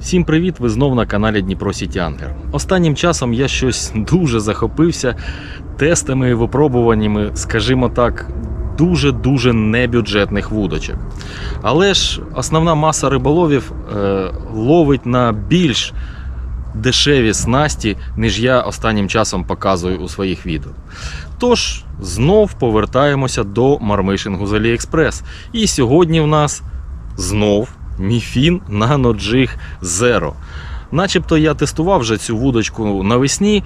Всім привіт! Ви знов на каналі Дніпро Сіті Ангер. Останнім часом я щось дуже захопився тестами і випробуваннями, скажімо так, дуже-дуже небюджетних вудочок. Але ж основна маса риболовів е, ловить на більш дешеві снасті, ніж я останнім часом показую у своїх відео. Тож знов повертаємося до мармишингу з AliExpress. І сьогодні в нас знов Міфін Nano Jig Zero. Начебто я тестував вже цю вудочку навесні,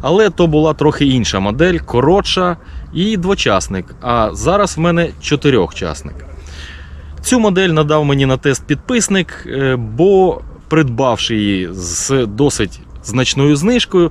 але то була трохи інша модель, коротша і двочасник. А зараз в мене чотирьохчасник. Цю модель надав мені на тест підписник, е, бо придбавши її з досить значною знижкою,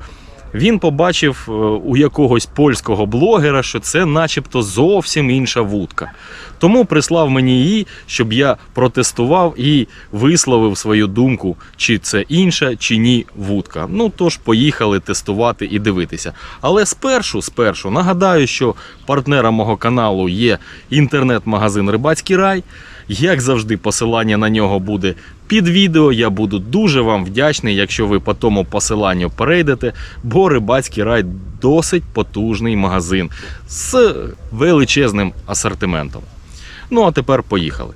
він побачив е, у якогось польського блогера, що це начебто зовсім інша вудка. Тому прислав мені її, щоб я протестував і висловив свою думку, чи це інша, чи ні вудка. Ну тож поїхали тестувати і дивитися. Але спершу, спершу нагадаю, що партнером мого каналу є інтернет-магазин Рибацький рай. Як завжди, посилання на нього буде під відео. Я буду дуже вам вдячний, якщо ви по тому посиланню перейдете, бо рибацький рай досить потужний магазин з величезним асортиментом. Ну а тепер поїхали.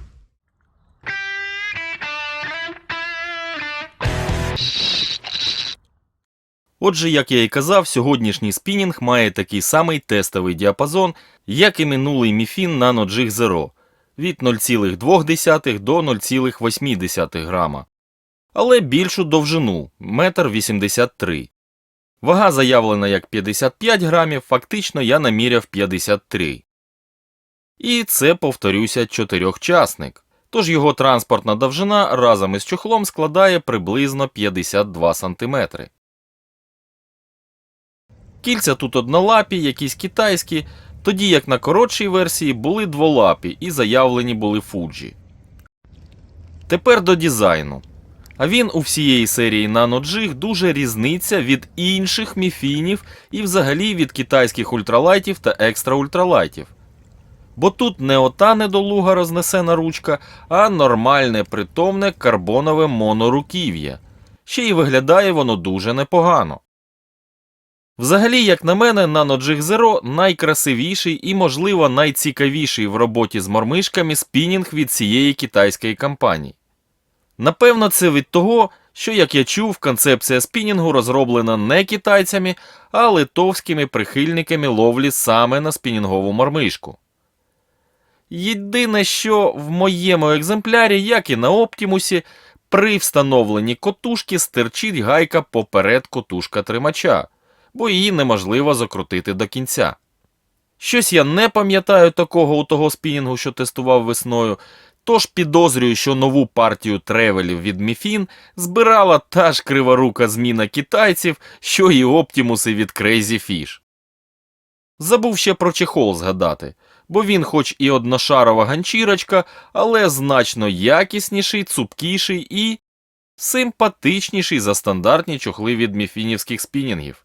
Отже, як я і казав, сьогоднішній спінінг має такий самий тестовий діапазон, як і минулий Міфін Nano Jig Zero від 0,2 до 0,8 грама, але більшу довжину 1,83 м. Вага заявлена як 55 грамів, фактично я наміряв 53. І це, повторюся, чотирьохчасник. Тож його транспортна довжина разом із чохлом складає приблизно 52 см. Кільця тут однолапі, якісь китайські, тоді як на коротшій версії були дволапі і заявлені були Fuji. Тепер до дизайну. А він у всієї серії Jig дуже різниться від інших міфінів і взагалі від китайських ультралайтів та екстра ультралайтів. Бо тут не ота недолуга рознесена ручка, а нормальне притомне карбонове моноруків'я. Ще й виглядає воно дуже непогано. Взагалі, як на мене, Nano Jig Zero найкрасивіший і, можливо, найцікавіший в роботі з мормишками спінінг від цієї китайської компанії. Напевно, це від того, що, як я чув, концепція спінінгу розроблена не китайцями, а литовськими прихильниками ловлі саме на спінінгову мормишку. Єдине, що в моєму екземплярі, як і на Оптімусі, при встановленні котушки стирчить гайка поперед котушка тримача бо її неможливо закрутити до кінця. Щось я не пам'ятаю такого у того спінінгу, що тестував весною, тож підозрюю, що нову партію тревелів від Міфін збирала та ж криворука зміна китайців, що і оптімуси від Crazy Fish. Забув ще про чехол згадати, бо він, хоч і одношарова ганчірочка, але значно якісніший, цупкіший і симпатичніший за стандартні чохли від міфінівських спінінгів.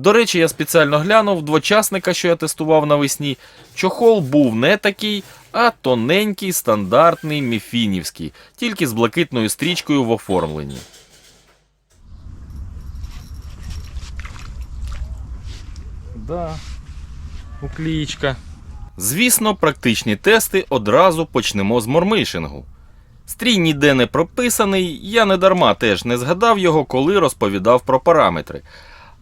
До речі, я спеціально глянув двочасника, що я тестував навесні. Чохол був не такий, а тоненький, стандартний міфінівський, тільки з блакитною стрічкою в оформленні. Да, уклеїчка. Звісно, практичні тести одразу почнемо з мормишингу. Стрій ніде не прописаний, я не дарма теж не згадав його, коли розповідав про параметри.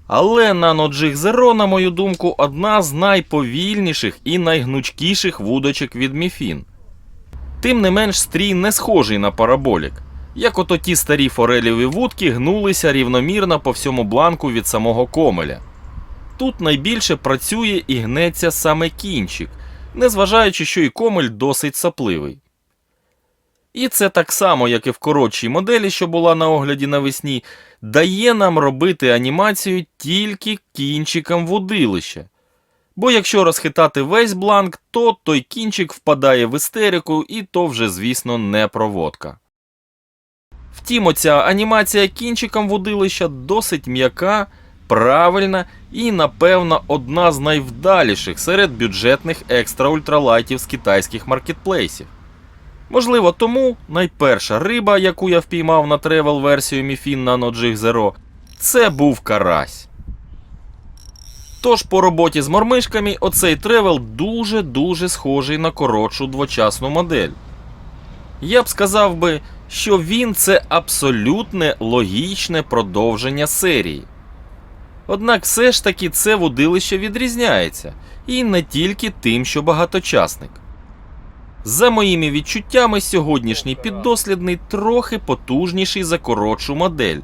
Але Nano Jig Zero, на мою думку, одна з найповільніших і найгнучкіших вудочок від Міфін. Тим не менш, стрій не схожий на параболік. Як ото ті старі фореліві вудки гнулися рівномірно по всьому бланку від самого комеля. Тут найбільше працює і гнеться саме кінчик, незважаючи, що і комель досить сапливий. І це так само, як і в коротшій моделі, що була на огляді навесні, дає нам робити анімацію тільки кінчиком вудилища. Бо якщо розхитати весь бланк, то той кінчик впадає в істерику, і то вже, звісно, не проводка. Втім, оця анімація кінчиком вудилища досить м'яка, правильна і, напевно, одна з найвдаліших серед бюджетних екстра ультралайтів з китайських маркетплейсів. Можливо, тому найперша риба, яку я впіймав на тревел версію Міфін на Nojig Zero, це був карась. Тож по роботі з мормишками оцей тревел дуже-дуже схожий на коротшу двочасну модель. Я б сказав би, що він це абсолютне логічне продовження серії. Однак все ж таки це вудилище відрізняється, і не тільки тим, що багаточасник. За моїми відчуттями, сьогоднішній піддослідний трохи потужніший за коротшу модель.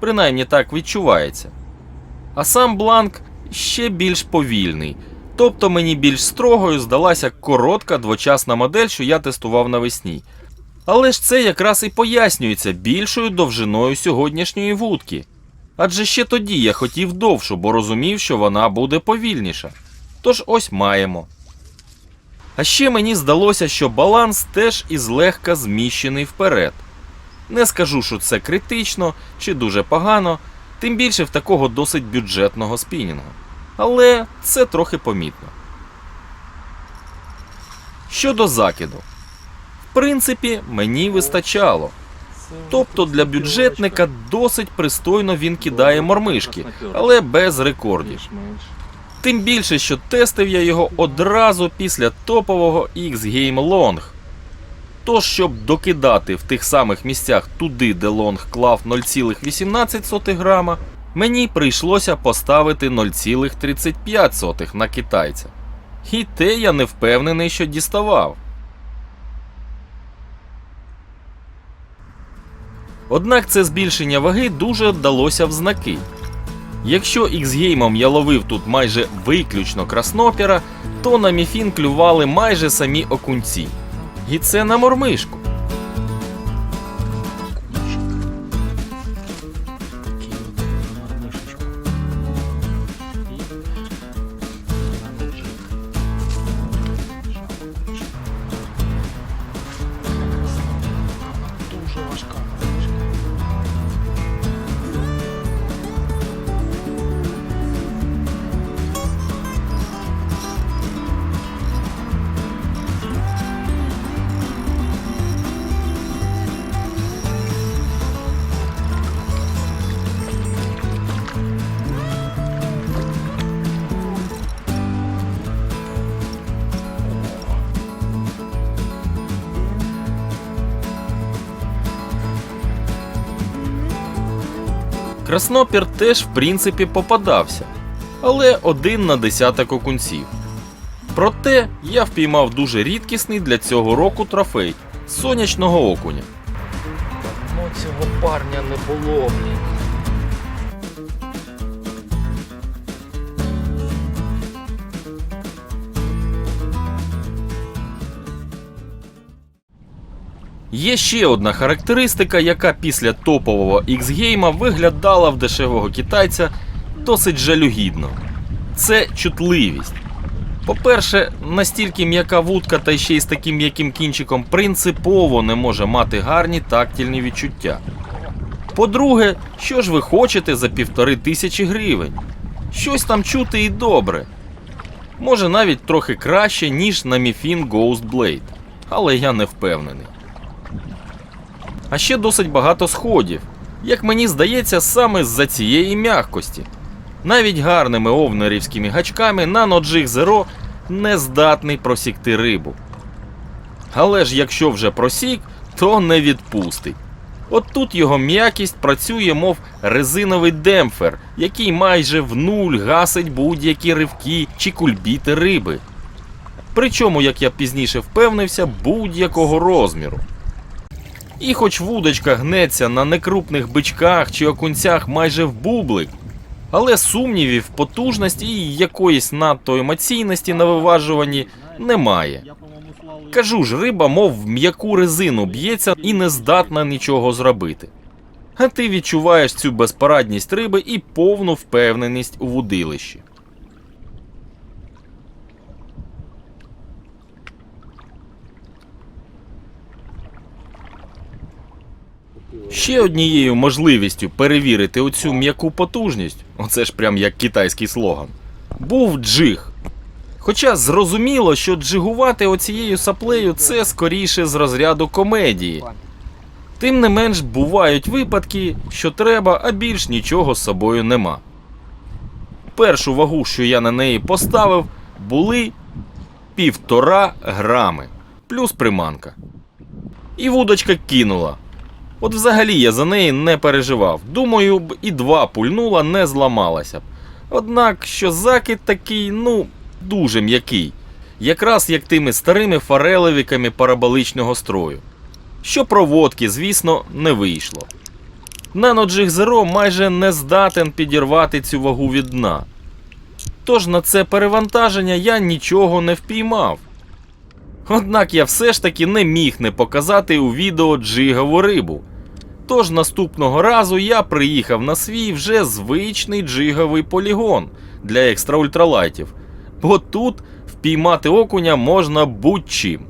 Принаймні так відчувається. А сам бланк ще більш повільний. Тобто мені більш строгою здалася коротка двочасна модель, що я тестував навесні. Але ж це якраз і пояснюється більшою довжиною сьогоднішньої вудки. Адже ще тоді я хотів довшу, бо розумів, що вона буде повільніша. Тож ось маємо. А ще мені здалося, що баланс теж і злегка зміщений вперед. Не скажу, що це критично чи дуже погано, тим більше в такого досить бюджетного спінінгу. Але це трохи помітно. Щодо закиду. В принципі, мені вистачало. Тобто для бюджетника досить пристойно він кидає мормишки, але без рекордів. Тим більше, що тестив я його одразу після топового X-Game Long. Тож, щоб докидати в тих самих місцях туди, де лонг клав 0,18 грама, мені прийшлося поставити 0,35 на китайця. І те я не впевнений, що діставав. Однак це збільшення ваги дуже вдалося в знаки. Якщо X-геймом я ловив тут майже виключно краснопера, то на міфін клювали майже самі окунці. І це на мормишку. Краснопір теж в принципі попадався, але один на десяток окунців. Проте я впіймав дуже рідкісний для цього року трофей сонячного окуня. Ну цього парня не було. Є ще одна характеристика, яка після топового X-гейма виглядала в дешевого китайця досить жалюгідно. Це чутливість. По-перше, настільки м'яка вудка та ще й з таким м'яким кінчиком принципово не може мати гарні тактильні відчуття. По-друге, що ж ви хочете за півтори тисячі гривень? Щось там чути і добре. Може навіть трохи краще, ніж на Міфін Ghost Blade, але я не впевнений. А ще досить багато сходів. Як мені здається, саме з-за цієї м'якості. Навіть гарними овнерівськими гачками на Nojig Zero не здатний просікти рибу. Але ж якщо вже просік, то не відпустить. От тут його м'якість працює, мов резиновий демпфер, який майже в нуль гасить будь-які ривки чи кульбіти риби. Причому, як я пізніше впевнився, будь-якого розміру. І хоч вудочка гнеться на некрупних бичках чи окунцях майже в бублик, але сумнівів, потужності і якоїсь надто емоційності на виважуванні немає. Кажу ж, риба, мов в м'яку резину б'ється і не здатна нічого зробити. А ти відчуваєш цю безпорадність риби і повну впевненість у вудилищі. Ще однією можливістю перевірити оцю м'яку потужність, оце ж прям як китайський слоган, був джиг. Хоча зрозуміло, що джигувати оцією саплею це скоріше з розряду комедії. Тим не менш, бувають випадки, що треба, а більш нічого з собою нема. Першу вагу, що я на неї поставив, були півтора грами, плюс приманка. І вудочка кинула. От взагалі я за неї не переживав. Думаю, б і два пульнула, не зламалася б. Однак, що закид такий, ну, дуже м'який. Якраз як тими старими форелевіками параболичного строю. Що проводки, звісно, не вийшло. Nanoджиг Zero майже не здатен підірвати цю вагу від дна. Тож на це перевантаження я нічого не впіймав. Однак я все ж таки не міг не показати у відео джигову рибу. Тож наступного разу я приїхав на свій вже звичний джиговий полігон для екстраультралайтів, бо тут впіймати окуня можна будь-чим.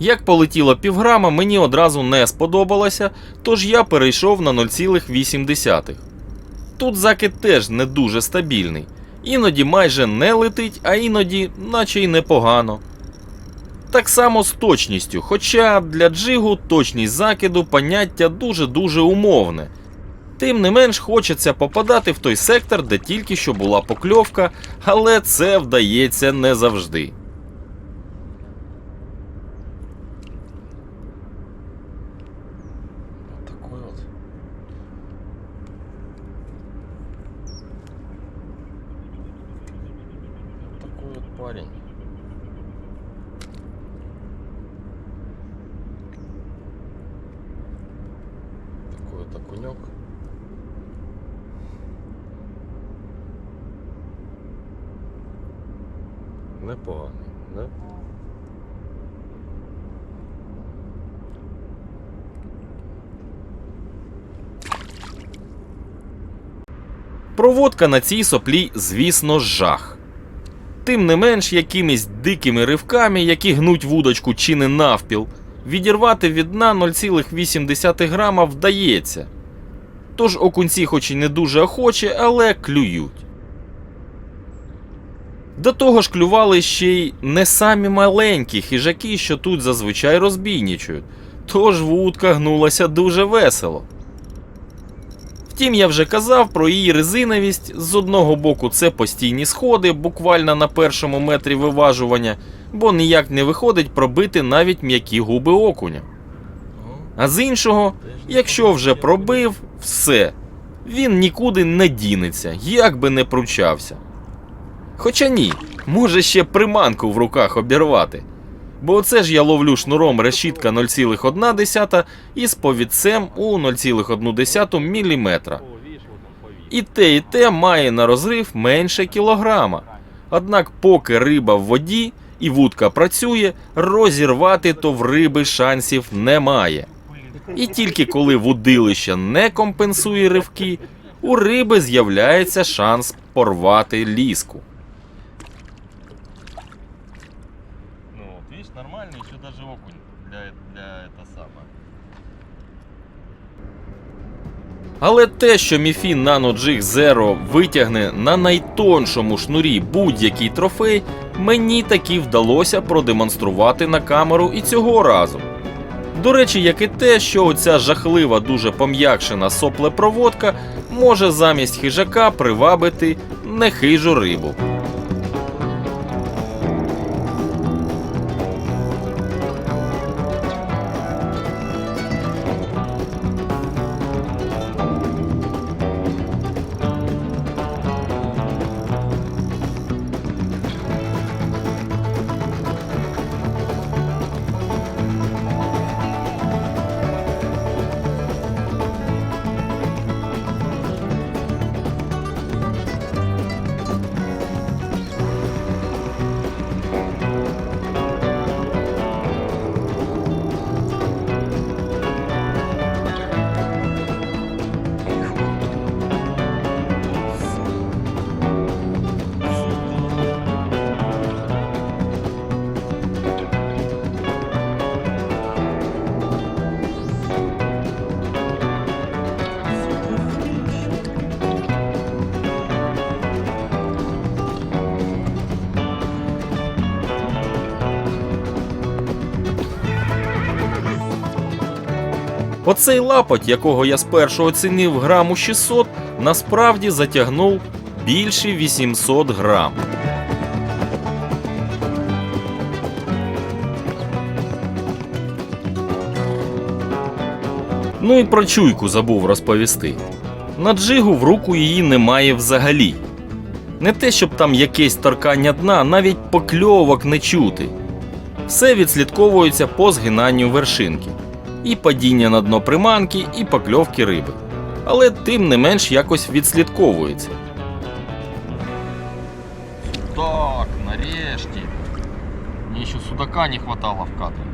Як полетіло півграма, мені одразу не сподобалося, тож я перейшов на 0,8. Тут закид теж не дуже стабільний. Іноді майже не летить, а іноді, наче й непогано. Так само з точністю, хоча для джигу точність закиду поняття дуже-дуже умовне. Тим не менш хочеться попадати в той сектор, де тільки що була покльовка, але це вдається не завжди. Непоганий, да? Проводка на цій соплі, звісно, жах. Тим не менш, якимись дикими ривками, які гнуть вудочку чи не навпіл, відірвати від дна 0,8 грама вдається. Тож окунці, хоч і не дуже охоче, але клюють. До того ж клювали ще й не самі маленькі хижаки, що тут зазвичай розбійничають, тож вудка гнулася дуже весело. Втім, я вже казав про її резиновість. З одного боку, це постійні сходи, буквально на першому метрі виважування, бо ніяк не виходить пробити навіть м'які губи окуня. А з іншого, якщо вже пробив, все. Він нікуди не дінеться, як би не пручався. Хоча ні, може ще приманку в руках обірвати. Бо оце ж я ловлю шнуром решітка 0,1 із повідцем у 0,1 мм. І те, і те має на розрив менше кілограма. Однак, поки риба в воді і вудка працює, розірвати то в риби шансів немає. І тільки коли вудилище не компенсує ривки, у риби з'являється шанс порвати ліску. Але те, що Міфін Nano Jig Zero витягне на найтоншому шнурі будь-який трофей, мені таки вдалося продемонструвати на камеру і цього разу. До речі, як і те, що оця жахлива, дуже пом'якшена соплепроводка може замість хижака привабити нехижу рибу. Оцей лапоть, якого я спершу оцінив граму 600, насправді затягнув більше 800 грам. Ну і про чуйку забув розповісти. На джигу в руку її немає взагалі. Не те, щоб там якесь торкання дна, навіть покльовок не чути. Все відслідковується по згинанню вершинки. І падіння на дно приманки, і покльовки риби. Але тим не менш якось відслідковується. Так, нарешті. Мені ще судака не хватало в кадре.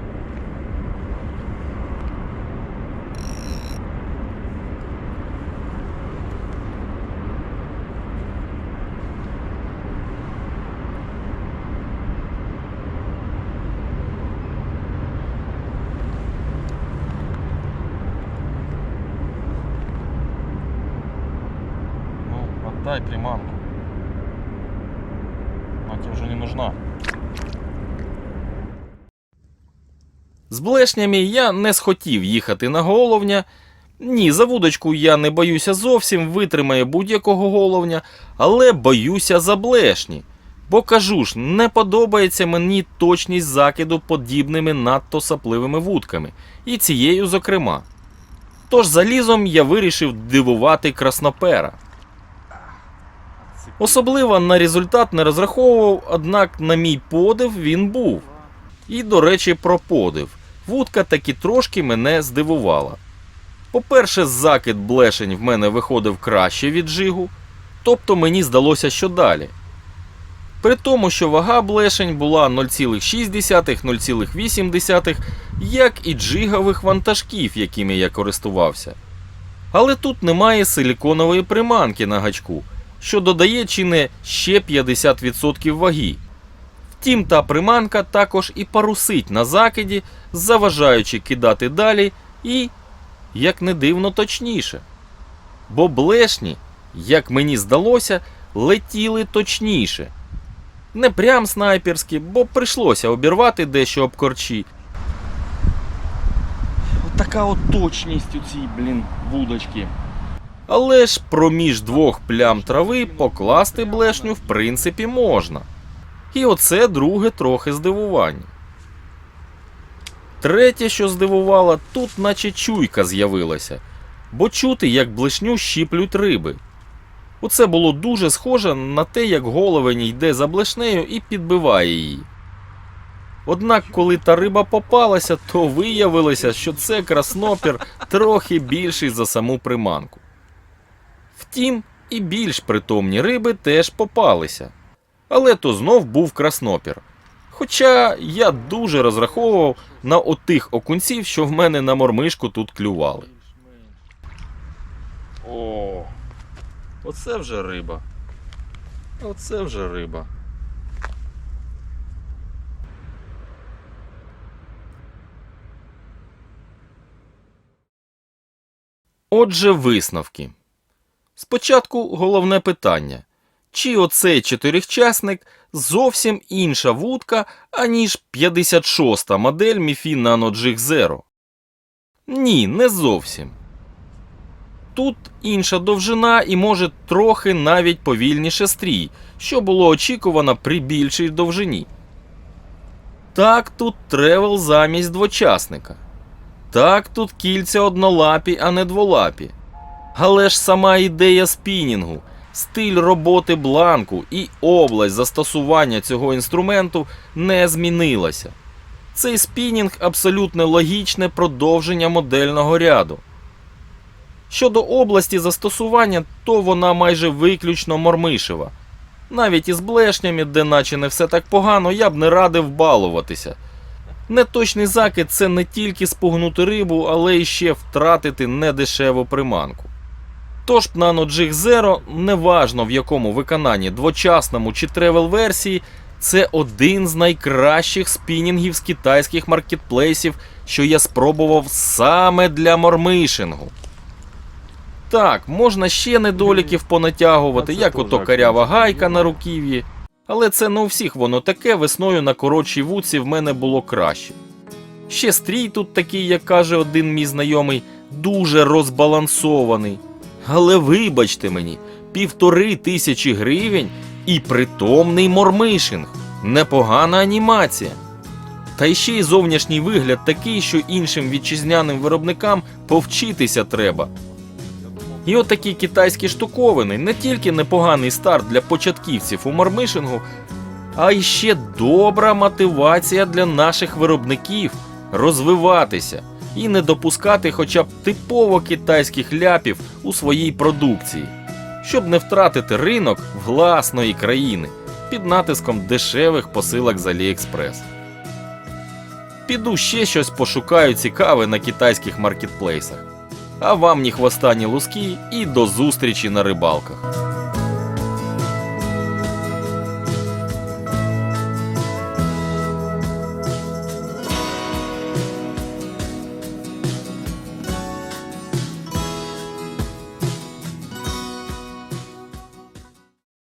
Отдай приманку. Она тебе уже не нужна. З блешнями я не схотів їхати на головня. Ні, за вудочку я не боюся зовсім, витримає будь-якого головня, але боюся за блешні. Бо кажу ж, не подобається мені точність закиду подібними надто сапливими вудками, і цією зокрема. Тож залізом я вирішив дивувати краснопера. Особливо на результат не розраховував, однак, на мій подив, він був. І, до речі, про подив. Вудка таки трошки мене здивувала. По-перше, закид блешень в мене виходив краще від жигу, тобто мені здалося, що далі. При тому, що вага блешень була 0,6-0,8, як і джигових вантажків, якими я користувався. Але тут немає силіконової приманки на гачку, що додає чи не ще 50% ваги. Втім, та приманка також і парусить на закиді, заважаючи кидати далі і, як не дивно, точніше. Бо блешні, як мені здалося, летіли точніше. Не прям снайперські, бо прийшлося обірвати дещо об корчі. Вот така от точність у цій, блін, вудочки. Але ж проміж двох плям трави покласти блешню в принципі можна. І оце друге трохи здивування. Третє, що здивувало, тут наче чуйка з'явилася, бо чути, як блешню щіплють риби. Оце було дуже схоже на те, як головень йде за блешнею і підбиває її. Однак, коли та риба попалася, то виявилося, що це краснопір трохи більший за саму приманку. Втім, і більш притомні риби теж попалися. Але то знов був краснопір. Хоча я дуже розраховував на отих окунців, що в мене на мормишку тут клювали. О, оце вже риба. Оце вже риба. Отже, висновки. Спочатку головне питання. Чи оцей чотирьохчасник зовсім інша вудка, аніж 56-та модель Mifi Nano Jig Zero? Ні, не зовсім. Тут інша довжина і може трохи навіть повільніше стрій, що було очікувано при більшій довжині. Так, тут тревел замість двочасника. Так, тут кільця однолапі, а не дволапі. Але ж сама ідея спінінгу, стиль роботи бланку і область застосування цього інструменту не змінилася. Цей спінінг абсолютно логічне продовження модельного ряду. Щодо області застосування, то вона майже виключно мормишева. Навіть із блешнями, де наче не все так погано, я б не радив балуватися. Неточний закид це не тільки спугнути рибу, але й ще втратити недешеву приманку. Тож Nano Jig Zero, неважно в якому виконанні, двочасному чи тревел версії, це один з найкращих спінінгів з китайських маркетплейсів, що я спробував саме для мормишингу. Так, можна ще недоліків понатягувати, як ото карява гайка на руків'ї. Але це не у всіх воно таке, весною на коротшій вудці в мене було краще. Ще стрій тут такий, як каже один мій знайомий, дуже розбалансований. Але вибачте мені, півтори тисячі гривень і притомний мормишинг. Непогана анімація. Та ще й зовнішній вигляд такий, що іншим вітчизняним виробникам повчитися треба. І отакі китайські штуковини не тільки непоганий старт для початківців у мормишингу, а й ще добра мотивація для наших виробників розвиватися і не допускати хоча б типово китайських ляпів у своїй продукції, щоб не втратити ринок власної країни під натиском дешевих посилок з Аліекспрес. Піду ще щось пошукаю цікаве на китайських маркетплейсах. А вам ні хвоста, ні луски і до зустрічі на рибалках.